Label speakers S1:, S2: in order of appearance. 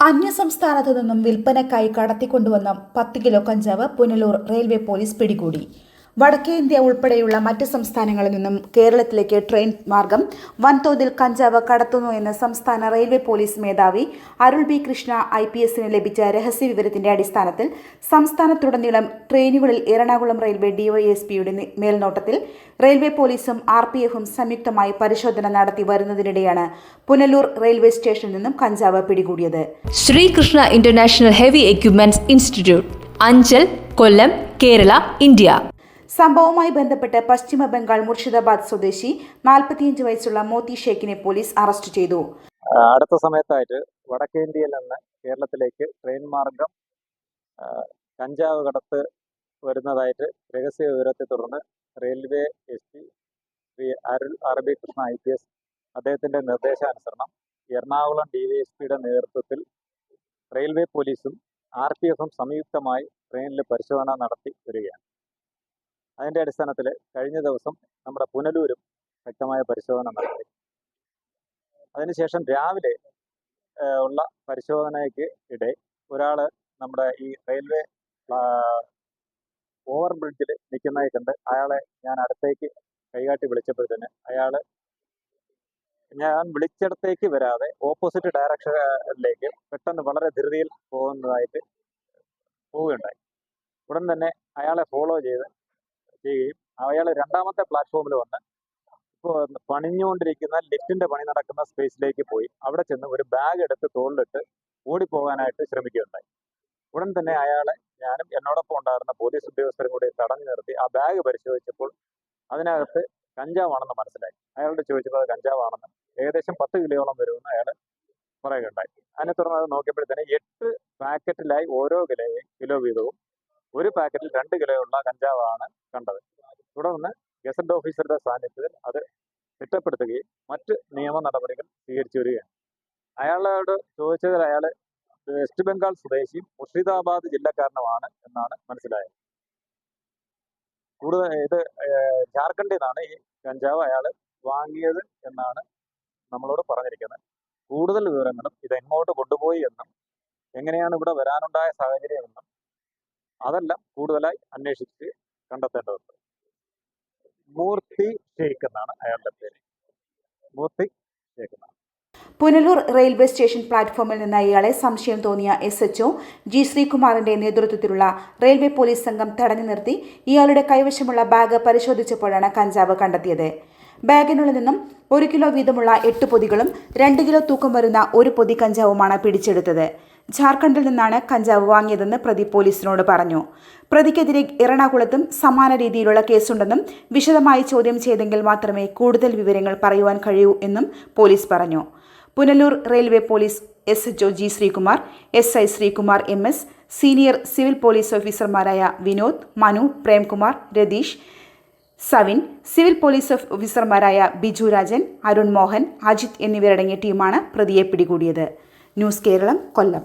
S1: അന്യസംസ്ഥാനത്തു നിന്നും വിൽപ്പനക്കായി കടത്തിക്കൊണ്ടുവന്ന പത്ത് കിലോ കഞ്ചാവ് പുനലൂർ റെയിൽവേ പോലീസ് പിടികൂടി. വടക്കേ ഇന്ത്യ ഉൾപ്പെടെയുള്ള മറ്റ് സംസ്ഥാനങ്ങളിൽ നിന്നും കേരളത്തിലേക്ക് ട്രെയിൻ മാർഗം വൻതോതിൽ കഞ്ചാവ് കടത്തുന്നു എന്ന് സംസ്ഥാന റെയിൽവേ പോലീസ് മേധാവി Arul B Krishna I P എസിന് ലഭിച്ച രഹസ്യവിവരത്തിന്റെ അടിസ്ഥാനത്തിൽ സംസ്ഥാനത്തുടനീളം ട്രെയിനുകളിൽ എറണാകുളം റെയിൽവേ ഡിവൈഎസ്പിയുടെ മേൽനോട്ടത്തിൽ റെയിൽവേ പോലീസും ആർ പി എഫും സംയുക്തമായി പരിശോധന നടത്തി വരുന്നതിനിടെയാണ് പുനലൂർ റെയിൽവേ സ്റ്റേഷനിൽ നിന്നും കഞ്ചാവ് പിടികൂടിയത്.
S2: Sreekrishna international heavy equipments institute Anchal Kollam Kerala India.
S1: സംഭവവുമായി ബന്ധപ്പെട്ട് പശ്ചിമ ബംഗാൾ മുർഷിദാബാദ് സ്വദേശി നാൽപ്പത്തിയഞ്ച് വയസ്സുള്ള മോത്തി ഷേഖിനെ പോലീസ് അറസ്റ്റ് ചെയ്തു.
S3: അടുത്ത സമയത്തായിട്ട് വടക്കേ ഇന്ത്യയിൽ നിന്ന് കേരളത്തിലേക്ക് ട്രെയിൻ മാർഗം കഞ്ചാവ് കടത്ത് വരുന്നതായിട്ട് രഹസ്യ വിവരത്തെ തുടർന്ന് railway S P Sri Arul അറബി കൃഷ്ണ ഐ പി എസ് അദ്ദേഹത്തിന്റെ നിർദ്ദേശാനുസരണം എറണാകുളം ഡി വൈ എസ് പിയുടെ നേതൃത്വത്തിൽ റെയിൽവേ പോലീസും ആർ പി എഫും സംയുക്തമായി ട്രെയിനിൽ പരിശോധന നടത്തി വരികയാണ്. അതിന്റെ അടിസ്ഥാനത്തിൽ കഴിഞ്ഞ ദിവസം നമ്മുടെ പുനലൂരും വ്യക്തമായ പരിശോധന നടത്തി. അതിനുശേഷം രാവിലെ ഉള്ള പരിശോധനയ്ക്ക് ഇടെ ഒരാൾ നമ്മുടെ ഈ റെയിൽവേ ഓവർ ബ്രിഡ്ജിൽ നിൽക്കുന്നതായി കണ്ട് അയാളെ ഞാൻ അടുത്തേക്ക് കൈകാട്ടി വിളിച്ചപ്പോഴത്തേന് അയാൾ ഞാൻ വിളിച്ചിടത്തേക്ക് വരാതെ ഓപ്പോസിറ്റ് ഡയറക്ഷനിലേക്ക് പെട്ടെന്ന് വളരെ ധൃതിയിൽ പോകുന്നതായിട്ട് പോവുകയുണ്ടായി. ഉടൻ തന്നെ അയാളെ ഫോളോ ചെയ്ത് ചെയ്യുകയും അയാൾ രണ്ടാമത്തെ പ്ലാറ്റ്ഫോമിൽ വന്ന് ഇപ്പോൾ പണിഞ്ഞുകൊണ്ടിരിക്കുന്ന ലിഫ്റ്റിന്റെ പണി നടക്കുന്ന സ്പേസിലേക്ക് പോയി. അവിടെ ചെന്ന് ഒരു ബാഗ് എടുത്ത് തോളിലിട്ട് ഓടിപ്പോകാനായിട്ട് ശ്രമിക്കുകയുണ്ടായി. ഉടൻ തന്നെ അയാളെ ഞാനും എന്നോടൊപ്പം ഉണ്ടായിരുന്ന പോലീസ് ഉദ്യോഗസ്ഥരും കൂടി തടഞ്ഞു നിർത്തി. ആ ബാഗ് പരിശോധിച്ചപ്പോൾ അതിനകത്ത് കഞ്ചാവാണെന്ന് മനസ്സിലായി. അയാളോട് ചോദിച്ചപ്പോൾ അത് കഞ്ചാവാണെന്ന് ഏകദേശം പത്ത് കിലോയോളം വരുമെന്ന് അയാൾ പറയുകയുണ്ടായി. അതിനെ തുടർന്ന് അത് നോക്കിയപ്പോഴത്തേന് എട്ട് പാക്കറ്റിലായി ഓരോ കിലോ കിലോ വീതവും ഒരു പാക്കറ്റിൽ രണ്ട് കിലോയുള്ള കഞ്ചാവാണ് കണ്ടത്. തുടർന്ന് ഗസറ്റ് ഓഫീസറുടെ സാന്നിധ്യത്തിൽ അത് തിട്ടപ്പെടുത്തുകയും മറ്റ് നിയമ നടപടികൾ സ്വീകരിച്ചു വരികയാണ്. അയാളോട് ചോദിച്ചതിൽ അയാൾ വെസ്റ്റ് ബംഗാൾ സ്വദേശിയും മുർഷിദാബാദ് ജില്ലക്കാരനുമാണ് എന്നാണ് മനസ്സിലായത്. കൂടുതൽ ഇത് ജാർഖണ്ഡിൽ നിന്നാണ് ഈ കഞ്ചാവ് അയാൾ വാങ്ങിയത് എന്നാണ് നമ്മളോട് പറഞ്ഞിരിക്കുന്നത്. കൂടുതൽ വിവരങ്ങളും ഇതെങ്ങോട്ട് കൊണ്ടുപോയി എന്നും എങ്ങനെയാണ് ഇവിടെ വരാനുണ്ടായ സാഹചര്യം എന്നും അതെല്ലാം കൂടുതലായി അന്വേഷിച്ച് കണ്ടെത്തേണ്ടതുണ്ട്. മൂർത്തി ഷെയ്ഖ് എന്നാണ് അയാളുടെ പേര്. മൂർത്തി ഷെയ്ഖ് എന്നാണ്.
S1: പുനലൂർ റെയിൽവേ സ്റ്റേഷൻ പ്ലാറ്റ്ഫോമിൽ നിന്ന് ഇയാളെ സംശയം തോന്നിയ എസ് എച്ച്ഒ ജി ശ്രീകുമാറിന്റെ നേതൃത്വത്തിലുള്ള റെയിൽവേ പോലീസ് സംഘം തടഞ്ഞു നിർത്തി ഇയാളുടെ കൈവശമുള്ള ബാഗ് പരിശോധിച്ചപ്പോഴാണ് കഞ്ചാവ് കണ്ടെത്തിയത്. ബാഗിനുള്ളിൽ നിന്നും ഒരു കിലോ വീതമുള്ള എട്ട് പൊതികളും രണ്ട് കിലോ തൂക്കം വരുന്ന ഒരു പൊതി കഞ്ചാവുമാണ് പിടിച്ചെടുത്തത്. ജാർഖണ്ഡിൽ നിന്നാണ് കഞ്ചാവ് വാങ്ങിയതെന്ന് പ്രതി പോലീസിനോട് പറഞ്ഞു. പ്രതിക്കെതിരെ എറണാകുളത്തും സമാന രീതിയിലുള്ള കേസുണ്ടെന്നും വിശദമായി ചോദ്യം ചെയ്തെങ്കിൽ മാത്രമേ കൂടുതൽ വിവരങ്ങൾ പറയുവാൻ കഴിയൂ എന്നും പോലീസ് പറഞ്ഞു. Punalur railway police S H O G Sreekumar S I Sreekumar M S senior civil police ഓഫീസർമാരായ വിനോദ് മനു പ്രേംകുമാർ രതീഷ് സവിൻ സിവിൽ പോലീസ് ഓഫീസർമാരായ ബിജു രാജൻ അരുൺ മോഹൻ അജിത് എന്നിവരടങ്ങിയ ടീമാണ് പ്രതിയെ പിടികൂടിയത്. News Keralam Kollam.